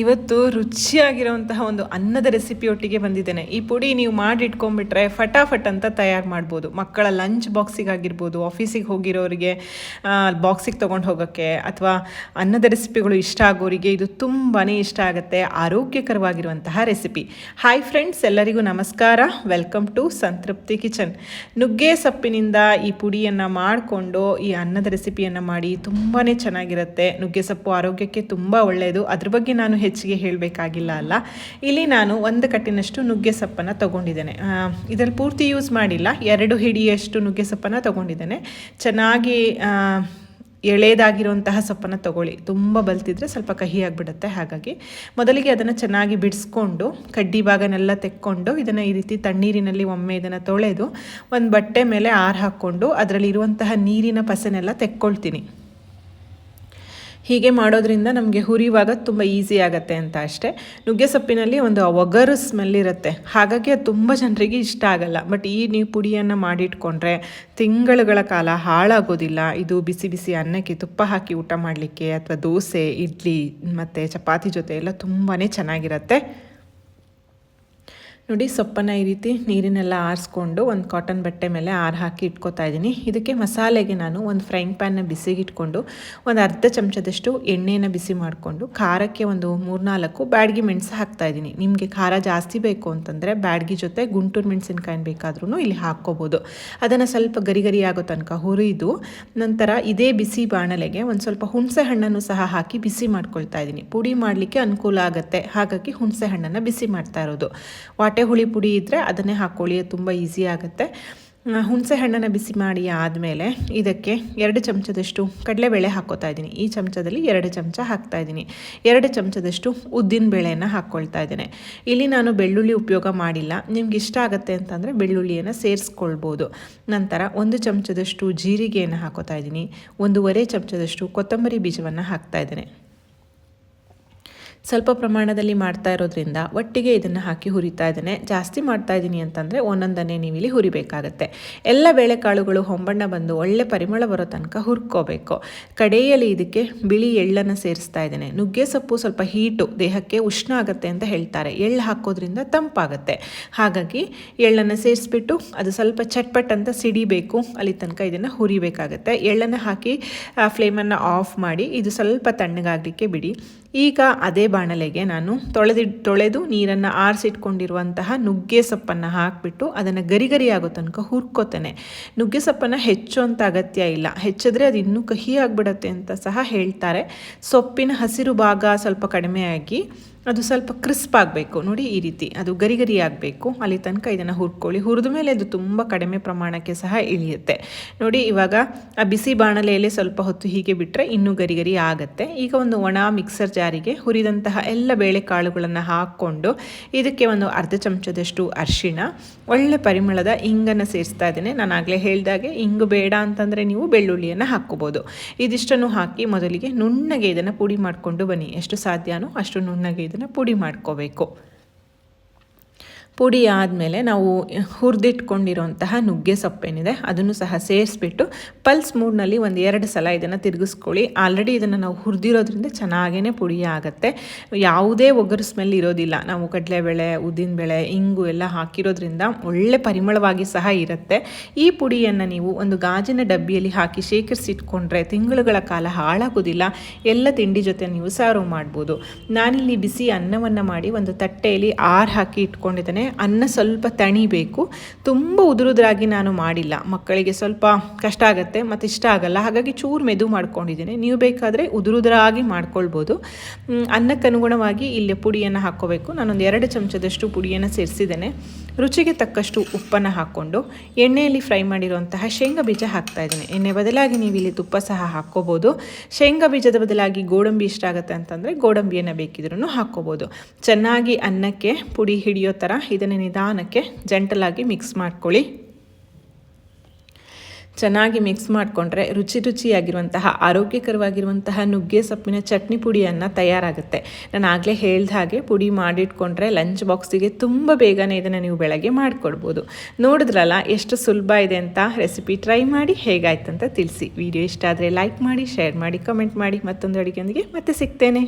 ಇವತ್ತು ರುಚಿಯಾಗಿರುವಂತಹ ಒಂದು ಅನ್ನದ ರೆಸಿಪಿಯೊಟ್ಟಿಗೆ ಬಂದಿದ್ದೇನೆ. ಈ ಪುಡಿ ನೀವು ಮಾಡಿ ಇಟ್ಕೊಂಡ್ಬಿಟ್ರೆ ಫಟಾಫಟ್ ಅಂತ ತಯಾರು ಮಾಡ್ಬೋದು. ಮಕ್ಕಳ ಲಂಚ್ ಬಾಕ್ಸಿಗಾಗಿರ್ಬೋದು ಆಫೀಸಿಗೆ ಹೋಗಿರೋರಿಗೆ ಬಾಕ್ಸಿಗೆ ತೊಗೊಂಡು ಹೋಗೋಕ್ಕೆ ಅಥವಾ ಅನ್ನದ ರೆಸಿಪಿಗಳು ಇಷ್ಟ ಆಗೋರಿಗೆ ಇದು ತುಂಬಾ ಇಷ್ಟ ಆಗುತ್ತೆ, ಆರೋಗ್ಯಕರವಾಗಿರುವಂತಹ ರೆಸಿಪಿ ಹಾಯ್ ಫ್ರೆಂಡ್ಸ್ ಎಲ್ಲರಿಗೂ ನಮಸ್ಕಾರ. ವೆಲ್ಕಮ್ ಟು ಸಂತೃಪ್ತಿ ಕಿಚನ್ ನುಗ್ಗೆ ಸೊಪ್ಪಿನಿಂದ ಈ ಪುಡಿಯನ್ನು ಮಾಡಿಕೊಂಡು ಈ ಅನ್ನದ ರೆಸಿಪಿಯನ್ನು ಮಾಡಿ ತುಂಬಾ ಚೆನ್ನಾಗಿರುತ್ತೆ. ನುಗ್ಗೆ ಸೊಪ್ಪು ಆರೋಗ್ಯಕ್ಕೆ ತುಂಬ ಒಳ್ಳೆಯದು ಅದ್ರ ಬಗ್ಗೆ ನಾನು ಹೆಚ್ಚಿಗೆ ಹೇಳಬೇಕಾಗಿಲ್ಲ ಅಲ್ಲ. ಇಲ್ಲಿ ನಾನು ಒಂದು ಕಟ್ಟಿನಷ್ಟು ನುಗ್ಗೆ ಸೊಪ್ಪನ್ನು ತೊಗೊಂಡಿದ್ದೇನೆ. ಇದರಲ್ಲಿ ಪೂರ್ತಿ ಯೂಸ್ ಮಾಡಿಲ್ಲ. ಎರಡು ಹಿಡಿಯಷ್ಟು ನುಗ್ಗೆ ಸೊಪ್ಪನ್ನು ತೊಗೊಂಡಿದ್ದೇನೆ. ಚೆನ್ನಾಗಿ ಎಳೆಯದಾಗಿರುವಂತಹ ಸೊಪ್ಪನ್ನು ತಗೊಳ್ಳಿ. ತುಂಬ ಬಲ್ತಿದ್ರೆ ಸ್ವಲ್ಪ ಕಹಿ ಆಗಿಬಿಡುತ್ತೆ ಹಾಗಾಗಿ. ಮೊದಲಿಗೆ ಅದನ್ನು ಚೆನ್ನಾಗಿ ಬಿಡಿಸ್ಕೊಂಡು, ಕಡ್ಡಿ ಭಾಗನೆಲ್ಲ ತೆಕ್ಕೊಂಡು, ಇದನ್ನು ಈ ರೀತಿ ತಣ್ಣೀರಿನಲ್ಲಿ ಒಮ್ಮೆ ಇದನ್ನು ತೊಳೆದು, ಒಂದು ಬಟ್ಟೆ ಮೇಲೆ ಆರು ಹಾಕ್ಕೊಂಡು, ಅದರಲ್ಲಿರುವಂತಹ ನೀರಿನ ಪಸನೆಲ್ಲ ತೆಕ್ಕೊಳ್ತೀನಿ. ಹೀಗೆ ಮಾಡೋದ್ರಿಂದ ನಮಗೆ ಹುರಿಯುವಾಗ ತುಂಬ ಈಸಿ ಆಗುತ್ತೆ ಅಂತ ಅಷ್ಟೇ. ನುಗ್ಗೆ ಸೊಪ್ಪಿನಲ್ಲಿ ಒಂದು ಒಗರು ಸ್ಮೆಲ್ ಇರುತ್ತೆ. ಹಾಗಾಗಿ ಅದು ತುಂಬ ಜನರಿಗೆ ಇಷ್ಟ ಆಗಲ್ಲ. ಬಟ್ ಈ ನೀವು ಪುಡಿಯನ್ನು ಮಾಡಿಟ್ಕೊಂಡ್ರೆ ತಿಂಗಳುಗಳ ಕಾಲ ಹಾಳಾಗೋದಿಲ್ಲ. ಇದು ಬಿಸಿ ಬಿಸಿ ಅನ್ನಕ್ಕೆ ತುಪ್ಪ ಹಾಕಿ ಊಟ ಮಾಡಲಿಕ್ಕೆ ಅಥವಾ ದೋಸೆ, ಇಡ್ಲಿ ಮತ್ತು ಚಪಾತಿ ಜೊತೆ ಎಲ್ಲ ತುಂಬಾ ಚೆನ್ನಾಗಿರುತ್ತೆ. ನೋಡಿ ಸೊಪ್ಪನ್ನು ಈ ರೀತಿ ನೀರಿನೆಲ್ಲ ಆರಿಸ್ಕೊಂಡು ಒಂದು ಕಾಟನ್ ಬಟ್ಟೆ ಮೇಲೆ ಆರು ಹಾಕಿ ಇಟ್ಕೊತಾ ಇದ್ದೀನಿ. ಇದಕ್ಕೆ ಮಸಾಲೆಗೆ ನಾನು ಒಂದು ಫ್ರೈಂಗ್ ಪ್ಯಾನ್ನ ಬಿಸಿಗೆ ಇಟ್ಕೊಂಡು ಒಂದು ಅರ್ಧ ಚಮಚದಷ್ಟು ಎಣ್ಣೆನ ಬಿಸಿ ಮಾಡಿಕೊಂಡು ಖಾರಕ್ಕೆ ಒಂದು ಮೂರ್ನಾಲ್ಕು ಬ್ಯಾಡ್ಗಿ ಮೆಣಸು ಹಾಕ್ತಾ ಇದ್ದೀನಿ. ನಿಮಗೆ ಖಾರ ಜಾಸ್ತಿ ಬೇಕು ಅಂತಂದರೆ ಬ್ಯಾಡ್ಗಿ ಜೊತೆ ಗುಂಟೂರು ಮೆಣಸಿನ್ಕಾಯಿ ಬೇಕಾದ್ರೂ ಇಲ್ಲಿ ಹಾಕ್ಕೋಬೋದು. ಅದನ್ನು ಸ್ವಲ್ಪ ಗರಿ ಗರಿ ಆಗೋ ತನಕ ಹುರಿದು ನಂತರ ಇದೇ ಬಿಸಿ ಬಾಣಲೆಗೆ ಒಂದು ಸ್ವಲ್ಪ ಹುಣಸೆ ಹಣ್ಣನ್ನು ಸಹ ಹಾಕಿ ಬಿಸಿ ಮಾಡ್ಕೊಳ್ತಾ ಇದ್ದೀನಿ. ಪುಡಿ ಮಾಡಲಿಕ್ಕೆ ಅನುಕೂಲ ಆಗುತ್ತೆ. ಹಾಗಾಗಿ ಹುಣಸೆ ಹಣ್ಣನ್ನು ಬಿಸಿ ಮಾಡ್ತಾ ಇರೋದು. ವಾಟೆ ಹುಳಿ ಪುಡಿ ಇದ್ದರೆ ಅದನ್ನೇ ಹಾಕ್ಕೊಳ್ಳಿ ತುಂಬ ಈಸಿ ಆಗುತ್ತೆ. ಹುಣಸೆ ಹಣ್ಣನ್ನು ಬಿಸಿ ಮಾಡಿ ಆದಮೇಲೆ ಇದಕ್ಕೆ ಎರಡು ಚಮಚದಷ್ಟು ಕಡಲೆಬೇಳೆ ಹಾಕ್ಕೋತಾ ಇದ್ದೀನಿ. ಈ ಚಮಚದಲ್ಲಿ ಎರಡು ಚಮಚ ಹಾಕ್ತಾ ಇದ್ದೀನಿ. ಎರಡು ಚಮಚದಷ್ಟು ಉದ್ದಿನ ಬೇಳೆಯನ್ನು ಹಾಕ್ಕೊಳ್ತಾ ಇದ್ದೇನೆ. ಇಲ್ಲಿ ನಾನು ಬೆಳ್ಳುಳ್ಳಿ ಉಪಯೋಗ ಮಾಡಿಲ್ಲ. ನಿಮ್ಗೆ ಇಷ್ಟ ಆಗುತ್ತೆ ಅಂತಂದರೆ ಬೆಳ್ಳುಳ್ಳಿಯನ್ನು ಸೇರಿಸ್ಕೊಳ್ಬೋದು. ನಂತರ ಒಂದು ಚಮಚದಷ್ಟು ಜೀರಿಗೆಯನ್ನು ಹಾಕೋತಾ ಇದ್ದೀನಿ. ಒಂದೂವರೆ ಚಮಚದಷ್ಟು ಕೊತ್ತಂಬರಿ ಬೀಜವನ್ನು ಹಾಕ್ತಾ ಇದ್ದೇನೆ. ಸ್ವಲ್ಪ ಪ್ರಮಾಣದಲ್ಲಿ ಮಾಡ್ತಾ ಇರೋದ್ರಿಂದ ಒಟ್ಟಿಗೆ ಇದನ್ನು ಹಾಕಿ ಹುರಿತಾ ಇದ್ದೇನೆ. ಜಾಸ್ತಿ ಮಾಡ್ತಾ ಇದ್ದೀನಿ ಅಂತಂದರೆ ಒಂದೊಂದನ್ನೇ ನೀವು ಇಲ್ಲಿ ಹುರಿಬೇಕಾಗತ್ತೆ. ಎಲ್ಲ ಬೇಳೆಕಾಳುಗಳು ಹೊಂಬಣ್ಣ ಬಂದು ಒಳ್ಳೆ ಪರಿಮಳ ಬರೋ ತನಕ ಹುರ್ಕೋಬೇಕು. ಕಡೆಯಲ್ಲಿ ಇದಕ್ಕೆ ಬಿಳಿ ಎಳ್ಳನ್ನು ಸೇರಿಸ್ತಾ ಇದ್ದೇನೆ. ನುಗ್ಗೆ ಸೊಪ್ಪು ಸ್ವಲ್ಪ ಹೀಟು, ದೇಹಕ್ಕೆ ಉಷ್ಣ ಆಗುತ್ತೆ ಅಂತ ಹೇಳ್ತಾರೆ. ಎಳ್ಳು ಹಾಕೋದ್ರಿಂದ ತಂಪಾಗುತ್ತೆ. ಹಾಗಾಗಿ ಎಳ್ಳನ್ನು ಸೇರಿಸ್ಬಿಟ್ಟು ಅದು ಸ್ವಲ್ಪ ಚಟ್ಪಟ್ ಅಂತ ಸಿಡಿಬೇಕು. ಅಲ್ಲಿ ತನಕ ಇದನ್ನು ಹುರಿಬೇಕಾಗತ್ತೆ. ಎಳ್ಳನ್ನು ಹಾಕಿ ಫ್ಲೇಮನ್ನು ಆಫ್ ಮಾಡಿ ಇದು ಸ್ವಲ್ಪ ತಣ್ಣಗಾಗಲಿಕ್ಕೆ ಬಿಡಿ. ಈಗ ಅದೇ ಬಾಣಲೆಗೆ ನಾನು ತೊಳೆದಿ, ತೊಳೆದು ನೀರನ್ನು ಆರಿಸಿಟ್ಕೊಂಡಿರುವಂತಹ ನುಗ್ಗೆ ಸೊಪ್ಪನ್ನು ಹಾಕಿಬಿಟ್ಟು ಅದನ್ನು ಗರಿ ಗರಿ ಆಗೋ ತನಕ ಹುರ್ಕೋತೇನೆ. ನುಗ್ಗೆ ಸೊಪ್ಪನ್ನು ಅಂತ ಅಗತ್ಯ ಇಲ್ಲ. ಹೆಚ್ಚಿದ್ರೆ ಅದು ಇನ್ನೂ ಕಹಿ ಆಗಿಬಿಡತ್ತೆ ಅಂತ ಸಹ ಹೇಳ್ತಾರೆ. ಸೊಪ್ಪಿನ ಹಸಿರು ಭಾಗ ಸ್ವಲ್ಪ ಕಡಿಮೆಯಾಗಿ ಅದು ಸ್ವಲ್ಪ ಕ್ರಿಸ್ಪ್ ಆಗಬೇಕು. ನೋಡಿ ಈ ರೀತಿ ಅದು ಗರಿ ಗರಿ ಆಗಬೇಕು. ಅಲ್ಲಿ ತನಕ ಇದನ್ನು ಹುರ್ಕೊಳ್ಳಿ. ಹುರಿದ ಮೇಲೆ ಅದು ತುಂಬ ಕಡಿಮೆ ಪ್ರಮಾಣಕ್ಕೆ ಸಹ ಇಳಿಯುತ್ತೆ. ನೋಡಿ ಇವಾಗ ಆ ಬಿಸಿ ಬಾಣಲೆಯಲ್ಲಿ ಸ್ವಲ್ಪ ಹೊತ್ತು ಹೀಗೆ ಬಿಟ್ಟರೆ ಇನ್ನೂ ಗರಿ ಗರಿ ಆಗುತ್ತೆ. ಈಗ ಒಂದು ಒಣ ಮಿಕ್ಸರ್ ಜಾರಿಗೆ ಹುರಿದಂತಹ ಎಲ್ಲ ಬೇಳೆಕಾಳುಗಳನ್ನು ಹಾಕ್ಕೊಂಡು ಇದಕ್ಕೆ ಒಂದು ಅರ್ಧ ಚಮಚದಷ್ಟು ಅರಿಶಿಣ, ಒಳ್ಳೆ ಪರಿಮಳದ ಇಂಗನ್ನು ಸೇರಿಸ್ತಾ ಇದ್ದೇನೆ. ನಾನು ಆಗಲೇ ಹೇಳಿದಾಗೆ ಇಂಗು ಬೇಡ ಅಂತಂದರೆ ನೀವು ಬೆಳ್ಳುಳ್ಳಿಯನ್ನು ಹಾಕ್ಕೋಬೋದು. ಇದಿಷ್ಟನ್ನು ಹಾಕಿ ಮೊದಲಿಗೆ ನುಣ್ಣಗೆ ಇದನ್ನು ಪುಡಿ ಮಾಡಿಕೊಂಡು ಬನ್ನಿ. ಎಷ್ಟು ಸಾಧ್ಯನೋ ಅಷ್ಟು ನುಣ್ಣಗೆ ಇದನ್ನು ಪುಡಿ ಮಾಡ್ಕೋಬೇಕು ಪುಡಿ ಆದಮೇಲೆ ನಾವು ಹುರಿದಿಟ್ಕೊಂಡಿರೋಂತಹ ನುಗ್ಗೆ ಸೊಪ್ಪೇನಿದೆ, ಅದನ್ನು ಸಹ ಸೇರಿಸ್ಬಿಟ್ಟು ಪಲ್ಸ್ ಮೂಡ್ನಲ್ಲಿ ಒಂದು ಎರಡು ಸಲ ಇದನ್ನು ತಿರುಗಿಸ್ಕೊಳ್ಳಿ. ಆಲ್ರೆಡಿ ಇದನ್ನು ನಾವು ಹುರಿದಿರೋದ್ರಿಂದ ಚೆನ್ನಾಗೇ ಪುಡಿ ಆಗುತ್ತೆ. ಯಾವುದೇ ಒಗ್ಗರು ಸ್ಮೆಲ್ ಇರೋದಿಲ್ಲ. ನಾವು ಕಡಲೆಬೇಳೆ, ಉದ್ದಿನಬೇಳೆ, ಇಂಗು ಎಲ್ಲ ಹಾಕಿರೋದ್ರಿಂದ ಒಳ್ಳೆ ಪರಿಮಳವಾಗಿ ಸಹ ಇರುತ್ತೆ. ಈ ಪುಡಿಯನ್ನು ನೀವು ಒಂದು ಗಾಜಿನ ಡಬ್ಬಿಯಲ್ಲಿ ಹಾಕಿ ಶೇಖರಿಸಿಟ್ಕೊಂಡ್ರೆ ತಿಂಗಳುಗಳ ಕಾಲ ಹಾಳಾಗೋದಿಲ್ಲ. ಎಲ್ಲ ತಿಂಡಿ ಜೊತೆ ನೀವು ಸರ್ವ್ ಮಾಡ್ಬೋದು. ನಾನಿಲ್ಲಿ ಬಿಸಿ ಅನ್ನವನ್ನು ಮಾಡಿ ಒಂದು ತಟ್ಟೆಯಲ್ಲಿ ಆರು ಹಾಕಿ ಇಟ್ಕೊಂಡಿದ್ದೇನೆ. ಅನ್ನ ಸ್ವಲ್ಪ ತಣಿಬೇಕು ತುಂಬ ಉದುರುದ್ರಾಗಿ ನಾನು ಮಾಡಿಲ್ಲ. ಮಕ್ಕಳಿಗೆ ಸ್ವಲ್ಪ ಕಷ್ಟ ಆಗುತ್ತೆ, ಮತ್ತು ಇಷ್ಟ ಆಗಲ್ಲ. ಹಾಗಾಗಿ ಚೂರು ಮೆದು ಮಾಡ್ಕೊಂಡಿದ್ದೀನಿ. ನೀವು ಬೇಕಾದರೆ ಉದುರುದ್ರಾಗಿ ಮಾಡ್ಕೊಳ್ಬೋದು. ಅನ್ನಕ್ಕನುಗುಣವಾಗಿ ಇಲ್ಲಿ ಪುಡಿಯನ್ನು ಹಾಕ್ಕೋಬೇಕು. ನಾನೊಂದು ಎರಡು ಚಮಚದಷ್ಟು ಪುಡಿಯನ್ನು ಸೇರಿಸಿದ್ದೇನೆ. ರುಚಿಗೆ ತಕ್ಕಷ್ಟು ಉಪ್ಪನ್ನು ಹಾಕ್ಕೊಂಡು ಎಣ್ಣೆಯಲ್ಲಿ ಫ್ರೈ ಮಾಡಿರುವಂತಹ ಶೇಂಗಾ ಬೀಜ ಹಾಕ್ತಾ ಇದ್ದೀನಿ. ಎಣ್ಣೆ ಬದಲಾಗಿ ನೀವು ಇಲ್ಲಿ ತುಪ್ಪ ಸಹ ಹಾಕ್ಕೋಬೋದು. ಶೇಂಗಾ ಬೀಜದ ಬದಲಾಗಿ ಗೋಡಂಬಿ ಇಷ್ಟ ಆಗುತ್ತೆ ಅಂತಂದರೆ ಗೋಡಂಬಿಯನ್ನು ಬೇಕಿದ್ರೂ ಹಾಕ್ಕೋಬೋದು. ಚೆನ್ನಾಗಿ ಅನ್ನಕ್ಕೆ ಪುಡಿ ಹಿಡಿಯೋ ಥರ ಇದನ್ನು ನಿಧಾನಕ್ಕೆ ಜಂಟಲಾಗಿ ಮಿಕ್ಸ್ ಮಾಡ್ಕೊಳ್ಳಿ. ಚೆನ್ನಾಗಿ ಮಿಕ್ಸ್ ಮಾಡಿಕೊಂಡ್ರೆ ರುಚಿ ರುಚಿಯಾಗಿರುವಂತಹ, ಆರೋಗ್ಯಕರವಾಗಿರುವಂತಹ ನುಗ್ಗೆ ಸೊಪ್ಪಿನ ಚಟ್ನಿ ಪುಡಿಯನ್ನು ತಯಾರಾಗುತ್ತೆ. ನಾನು ಆಗಲೇ ಹೇಳ್ದ ಹಾಗೆ ಪುಡಿ ಮಾಡಿಟ್ಕೊಂಡ್ರೆ ಲಂಚ್ ಬಾಕ್ಸಿಗೆ ತುಂಬ ಬೇಗನೆ ಇದನ್ನು ನೀವು ಬೆಳಗ್ಗೆ ಮಾಡಿಕೊಡ್ಬೋದು. ನೋಡಿದ್ರಲ್ಲ ಎಷ್ಟು ಸುಲಭ ಇದೆ ಅಂತ? ರೆಸಿಪಿ ಟ್ರೈ ಮಾಡಿ ಹೇಗಾಯ್ತು ಅಂತ ತಿಳಿಸಿ. ವಿಡಿಯೋ ಇಷ್ಟ ಆದರೆ ಲೈಕ್ ಮಾಡಿ ಶೇರ್ ಮಾಡಿ ಕಮೆಂಟ್ ಮಾಡಿ, ಮತ್ತೊಂದು ಅಡುಗೆಯೊಂದಿಗೆ ಮತ್ತೆ ಸಿಗ್ತೇನೆ.